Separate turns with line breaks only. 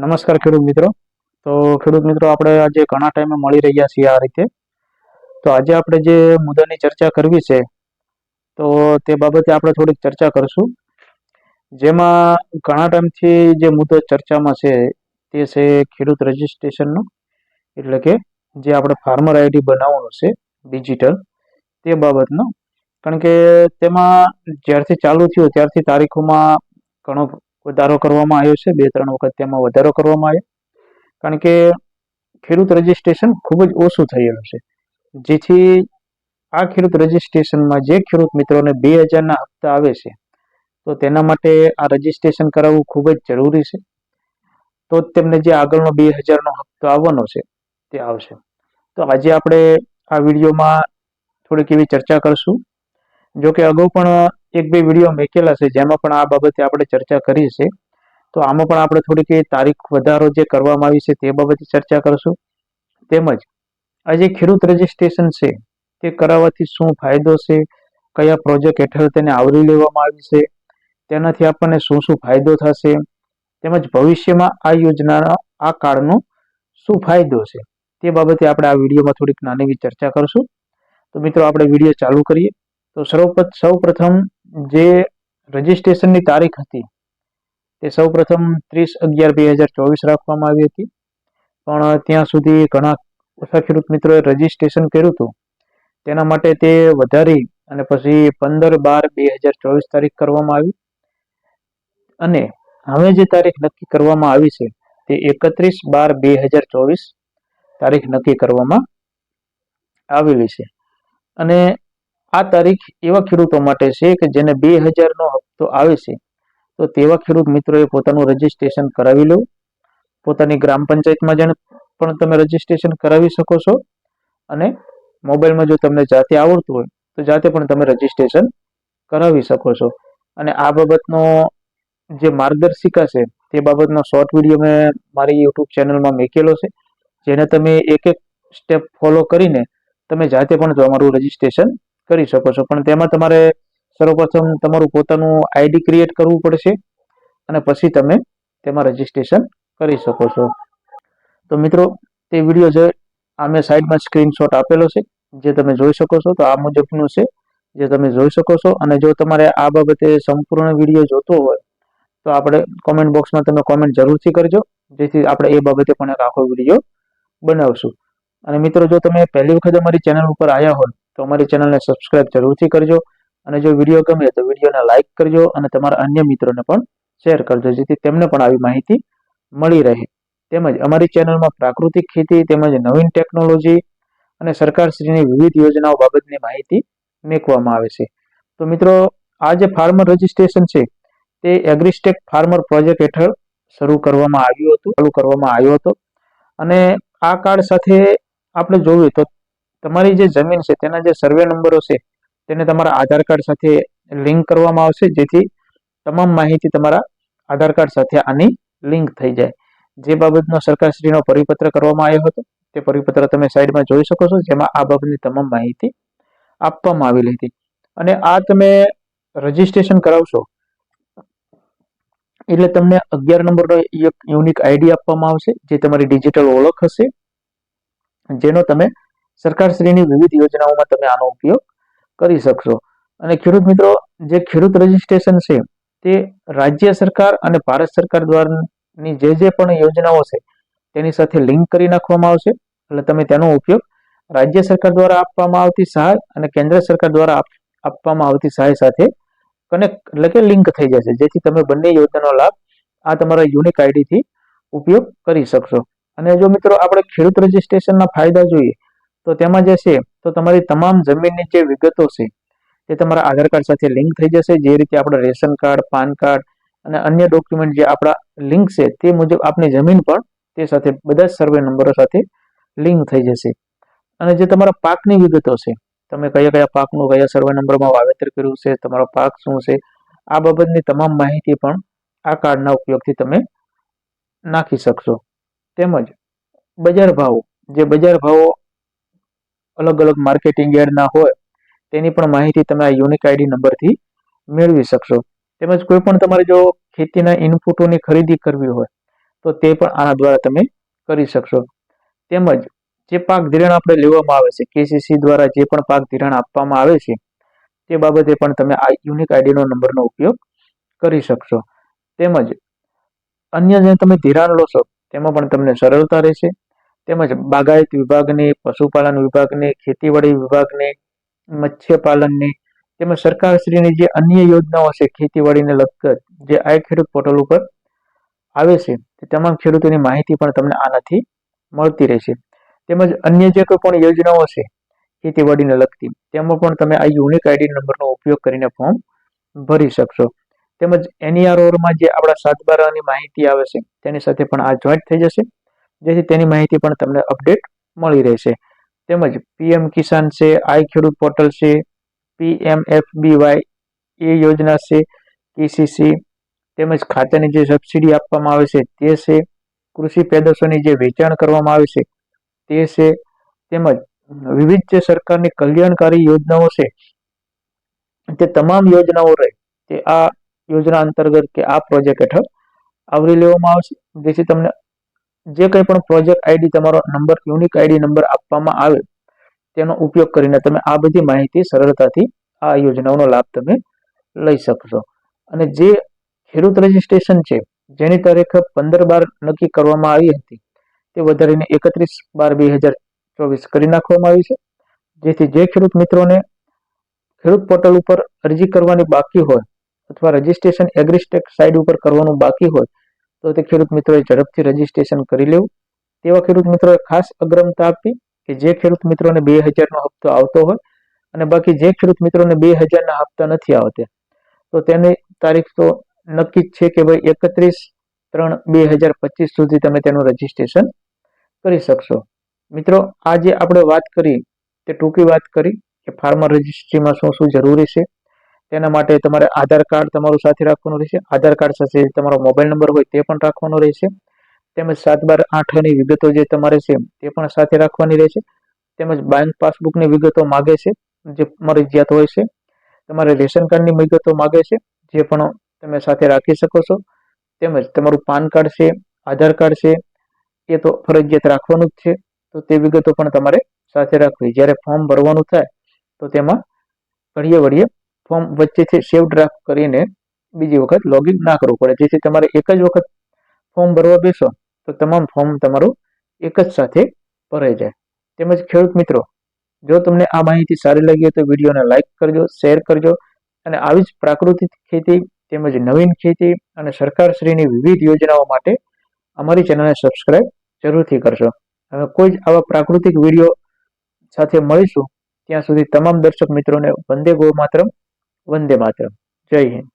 નમસ્કાર ખેડૂત મિત્રો. તો ખેડૂત મિત્રો, આપણે આજે ઘણા ટાઈમે મળી રહ્યા છીએ આ રીતે. તો આજે આપણે જે મુદ્દાની ચર્ચા કરવી છે, તો તે બાબતે આપણે થોડીક ચર્ચા કરશું. જેમાં ઘણા ટાઈમથી જે મુદ્દો ચર્ચામાં છે, તે છે ખેડૂત રજિસ્ટ્રેશનનો એટલે કે જે આપણે ફાર્મર આઈડી બનાવવાનું છે ડિજિટલ તે બાબતનો. કારણ કે તેમાં જ્યારથી ચાલુ થયું, ત્યારથી તારીખોમાં ઘણો વધારો કરવામાં આવ્યો છે. બે ત્રણ વખત તેમાં વધારો કરવામાં આવ્યો. કારણ કે ખેડૂત રજિસ્ટ્રેશન ખૂબ જ ઓછું થયેલું છે. જેથી આ ખેડૂત રજિસ્ટ્રેશનમાં જે ખેડૂત મિત્રોને બે હજારના હપ્તા આવે છે, તો તેના માટે આ રજિસ્ટ્રેશન કરાવવું ખૂબ જ જરૂરી છે. તો જ તેમને જે આગળનો બે હજારનો હપ્તો આવવાનો છે, તે આવશે. તો આજે આપણે આ વિડીયોમાં થોડીક એવી ચર્ચા કરશું. જો કે અગાઉ પણ એક બે વીડિયો મેકેલા છે, જેમાં પણ આ બાબતે આપણે ચર્ચા કરી છે. તો આમાં પણ આપણે થોડીક તારીખ વધારો જે કરવામાં આવી છે તે બાબતે ચર્ચા કરશું. તેમજ, આ જે ખેડૂત રજિસ્ટ્રેશન છે, તે કરાવવાથી શું ફાયદો છે, કયા પ્રોજેક્ટ હેઠળ તેને આવરી લેવામાં આવી છે, તેનાથી આપણને શું શું ફાયદો થશે, તેમજ ભવિષ્યમાં આ યોજનાનો, આ કાળનો શું ફાયદો છે, તે બાબતે આપણે આ વિડીયોમાં થોડીક નાની ચર્ચા કરશું. તો મિત્રો, આપણે વીડિયો ચાલુ કરીએ. તો સર્વ સૌ પ્રથમ જે રજિસ્ટ્રેશનની તારીખ હતી, તે સૌ પ્રથમ ત્રીસ અગિયાર બે હજાર ચોવીસ રાખવામાં આવી હતી. પણ ત્યાં સુધી ઘણા ઓછા ખેડૂત મિત્રોએ રજિસ્ટ્રેશન કર્યું હતું. તેના માટે તે વધારી અને પછી પંદર બાર બે હજાર ચોવીસ તારીખ કરવામાં આવી. અને હવે જે તારીખ નક્કી કરવામાં આવી છે, તે એકત્રીસ બાર બે હજાર ચોવીસ તારીખ નક્કી કરવામાં આવેલી છે. અને આ તારીખ એવા ખેડૂતો માટે છે કે જેને બે હજારનો હપ્તો આવે છે. તો તેવા ખેડૂત મિત્રોએ પોતાનું રજિસ્ટ્રેશન કરાવી લેવું પોતાની ગ્રામ પંચાયતમાં જણ પણ તમે રજીસ્ટ્રેશન કરાવી શકો છો. અને મોબાઈલમાં જો તમને જાતે આવડતું હોય, તો જાતે પણ તમે રજીસ્ટ્રેશન કરાવી શકો છો. અને આ બાબતનો જે માર્ગદર્શિકા છે, તે બાબતનો શોર્ટ વીડિયો મેં મારી યુટ્યુબ ચેનલમાં મૂકેલો છે. જેને તમે એક એક સ્ટેપ ફોલો કરીને તમે જાતે પણ તમારું રજિસ્ટ્રેશન કરી શકો છો. પણ તેમાં તમારે સર્વપ્રથમ તમારું પોતાનું આઈડી ક્રિએટ કરવું પડશે અને પછી તમે તેમાં રજીસ્ટ્રેશન કરી શકો છો. તો મિત્રો, તે વીડિયો જે આ મેં સાઈડમાં સ્ક્રીનશોટ આપેલો છે, જે તમે જોઈ શકો છો, તો આ મુજબનું છે, જે તમે જોઈ શકો છો. અને જો તમારે આ બાબતે સંપૂર્ણ વીડિયો જોતો હોય, તો આપણે કોમેન્ટ બોક્સમાં તમે કોમેન્ટ જરૂરથી કરજો, જેથી આપણે એ બાબતે પણ એક આખો વીડિયો બનાવશું. અને મિત્રો, જો તમે પહેલી વખત અમારી ચેનલ ઉપર આવ્યા હોય તો અમારી ચેનલને સબસ્ક્રાઇબ જરૂરથી કરજો અને જો વીડિયો ગમે તો વિડીયોને લાઇક કરજો અને તમારા અન્ય મિત્રોને પણ શેર કરજો, જેથી તેમને પણ આવી માહિતી મળી રહે. તેમજ અમારી ચેનલમાં પ્રાકૃતિક ખેતી તેમજ નવીન ટેકનોલોજી અને સરકારશ્રીની વિવિધ યોજનાઓ બાબતની માહિતી મેકવામાં આવે છે. તો મિત્રો, આ જે ફાર્મર રજિસ્ટ્રેશન છે, તે એગ્રીસ્ટેક ફાર્મર પ્રોજેક્ટ હેઠળ શરૂ કરવામાં આવ્યું હતું, ચાલુ કરવામાં આવ્યો હતો. અને આ કાર્ડ સાથે આપણે જોઈએ તો તમારી જે જમીન છે, તેના જે સર્વે નંબરો છે, તેને તમારા આધાર કાર્ડ સાથે લિંક કરવામાં આવશે, જેથી તમામ માહિતી તમારા આધાર કાર્ડ સાથે આની લિંક થઈ જાય. જે બાબતનો સરકારશ્રીનો પરિપત્ર કરવામાં આવ્યો હતો, તે પરિપત્ર તમે સાઈડમાં જોઈ શકો છો, જેમાં આ બાબતની તમામ માહિતી આપવામાં આવેલી હતી. અને આ તમે રજીસ્ટ્રેશન કરાવશો, એટલે તમને અગિયાર નંબરનો યુનિક આઈડી આપવામાં આવશે, જે તમારી ડિજિટલ ઓળખ હશે, જેનો તમે સરકારશ્રીની વિવિધ યોજનાઓમાં તમે આનો ઉપયોગ કરી શકશો. અને ખેડૂત મિત્રો, જે ખેડૂત રજિસ્ટ્રેશન છે, તે રાજ્ય સરકાર અને ભારત સરકાર દ્વારાની જે જે પણ યોજનાઓ છે, તેની સાથે લિંક કરી નાખવામાં આવશે. એટલે તમે તેનો ઉપયોગ રાજ્ય સરકાર દ્વારા આપવામાં આવતી સહાય અને કેન્દ્ર સરકાર દ્વારા આપવામાં આવતી સહાય સાથે કનેક્ટ, એટલે કે લિંક થઈ જશે. જેથી તમે બંને યોજનાનો લાભ આ તમારા યુનિક આઈડીથી ઉપયોગ કરી શકશો. અને જો મિત્રો, આપણે ખેડૂત રજિસ્ટ્રેશનના ફાયદા જોઈએ તો તેમાં જે છે, તો તમારી તમામ જમીનની જે વિગતો છે, તે તમારા આધાર કાર્ડ સાથે લિંક થઈ જશે. જે રીતે આપણા રેશન કાર્ડ, પાન કાર્ડ અને અન્ય ડોક્યુમેન્ટ જે આપણા લિંક છે, તે મુજબ આપની જમીન પણ તે સાથે, બધા જ સર્વે નંબરો સાથે લિંક થઈ જશે. અને જે તમારા પાકની વિગતો છે, તમે કયા કયા પાકનું, કયા સર્વે નંબરમાં વાવેતર કર્યું છે, તમારો પાક શું છે, આ બાબતની તમામ માહિતી પણ આ કાર્ડના ઉપયોગથી તમે નાખી શકશો. તેમજ બજાર ભાવો, જે બજાર ભાવો અલગ અલગ માર્કેટિંગ એડના હોય, તેની પણ માહિતી તમે આ યુનિક આઈડી નંબરથી મેળવી શકશો. તેમજ કોઈ પણ તમારે જો ખેતીના ઇનપુટોની ખરીદી કરવી હોય, તો તે પણ આના દ્વારા તમે કરી શકશો. તેમજ જે પાક ધિરાણ આપણે લેવામાં આવે છે, કેસીસી દ્વારા જે પણ પાક ધિરાણ આપવામાં આવે છે, તે બાબતે પણ તમે આ યુનિક આઈડીનો નંબરનો ઉપયોગ કરી શકશો. તેમજ અન્ય જે તમે ધિરાણ લો છો, તેમાં પણ તમને સરળતા રહેશે. તેમજ બાગાયત વિભાગની, પશુપાલન વિભાગની, ખેતીવાડી વિભાગની, મત્સ્યપાલનની તેમજ સરકારશ્રીની જે અન્ય યોજનાઓ છે, ખેતીવાડીને લગત, જે આ ખેડૂત પોર્ટલ ઉપર આવે છે, તે તમામ ખેડૂતોની માહિતી પણ તમને આનાથી મળતી રહેશે. તેમજ અન્ય જે કોઈ પણ યોજનાઓ છે, ખેતીવાડીને લગતી, તેમાં પણ તમે આ યુનિક આઈડી નંબરનો ઉપયોગ કરીને ફોર્મ ભરી શકશો. તેમજ એનઈઆરઓમાં જે આપણા સાત બારાની માહિતી આવે છે, તેની સાથે પણ આ જોઈન્ટ થઈ જશે. જેથી તેની માહિતી પણ તમને અપડેટ મળી રહેશે. તેમજ પીએમ કિસાન છે, આઈ ખેડૂત પોર્ટલ છે પીએમએફબીવાય એ યોજના છે કેસીસી તેમજ ખાતાની જે સબસિડી આપવામાં આવે છે તે છે, કૃષિ પેદાશોની જે વેચાણ કરવામાં આવે છે તે છે, તેમજ વિવિધ જે સરકારની કલ્યાણકારી યોજનાઓ છે તે તમામ યોજનાઓ રહે તે આ યોજના અંતર્ગત કે આ પ્રોજેક્ટ હેઠળ આવરી લેવામાં આવશે. જેથી તમને જે કંઈ પણ પ્રોજેક્ટ આઈડી તમારો નંબર યુનિક આઈડી નંબર આપવામાં આવે, તેનો ઉપયોગ કરીને તમે આ બધી માહિતી સરળતાથી આ યોજનાઓનો લાભ તમે લઈ શકશો. અને જે ખેડૂત રજિસ્ટ્રેશન છે, જેની તારીખ પંદર બાર નક્કી કરવામાં આવી હતી, તે વધારીને એકત્રીસ બાર બે હજાર ચોવીસ કરી નાખવામાં આવી છે. જેથી જે ખેડૂત મિત્રોને ખેડૂત પોર્ટલ ઉપર અરજી કરવાની બાકી હોય, અથવા રજિસ્ટ્રેશન એગ્રીસ્ટેક સાઇટ ઉપર કરવાનું બાકી હોય તો તે ખેડૂત મિત્રોએ ઝડપથી રજીસ્ટ્રેશન કરી લેવું. તેવા ખેડૂત મિત્રોએ ખાસ અગ્રમતા આપવી કે જે ખેડૂત મિત્રોને બે હજારનો હપ્તો આવતો હોય અને બાકી જે ખેડૂત મિત્રોને બે હજારના હપ્તા નથી આવતા, તો તેની તારીખ તો નક્કી જ છે કે ભાઈ એકત્રીસ ત્રણ બે હજાર પચીસ સુધી તમે તેનું રજીસ્ટ્રેશન કરી શકશો. મિત્રો, આજે આપણે વાત કરી, તે ટૂંકી વાત કરી કે ફાર્મર રજિસ્ટ્રીમાં શું શું જરૂરી છે તેના માટે તમારે આધાર કાર્ડ તમારું સાથે રાખવાનું રહેશે. આધાર કાર્ડ સાથે તમારો મોબાઈલ નંબર હોય તે પણ રાખવાનો રહેશે. તેમજ સાત બાર આઠની વિગતો જે તમારે છે તે પણ સાથે રાખવાની રહેશે. તેમજ બેંક પાસબુકની વિગતો માગે છે, જે મરજિયાત હોય છે. તમારે રેશન કાર્ડની વિગતો માગે છે, જે પણ તમે સાથે રાખી શકો છો. તેમજ તમારું પાન કાર્ડ છે, આધાર કાર્ડ છે, એ તો ફરજિયાત રાખવાનું જ છે. તો તે વિગતો પણ તમારે સાથે રાખવી. જ્યારે ફોર્મ ભરવાનું થાય, તો તેમાં ઘડીએ વળીએ ફોર્મ વચ્ચેથી સેવ ડ્રાફ્ટ કરીને બીજી વખત લોગિન ના કરવું પડે. જેથી તમારે એક જ વખત ફોર્મ ભરવા બેસો, તો તમામ ફોર્મ તમારું એક જ સાથે ભરાઈ જાય. તેમજ ખેડૂત મિત્રો, જો તમને આ માહિતી સારી લાગી હોય તો વિડીયોને લાઇક કરજો શેર કરજો, અને આવી જ પ્રાકૃતિક ખેતી તેમજ નવીન ખેતી અને સરકારશ્રીની વિવિધ યોજનાઓ માટે અમારી ચેનલને સબસ્ક્રાઇબ જરૂરથી કરશો હવે કોઈ જ આવા પ્રાકૃતિક વીડિયો સાથે મળીશું, ત્યાં સુધી તમામ દર્શક મિત્રોને વંદે ગો માતરમ વંદે માતરમ. જય હિન્દ.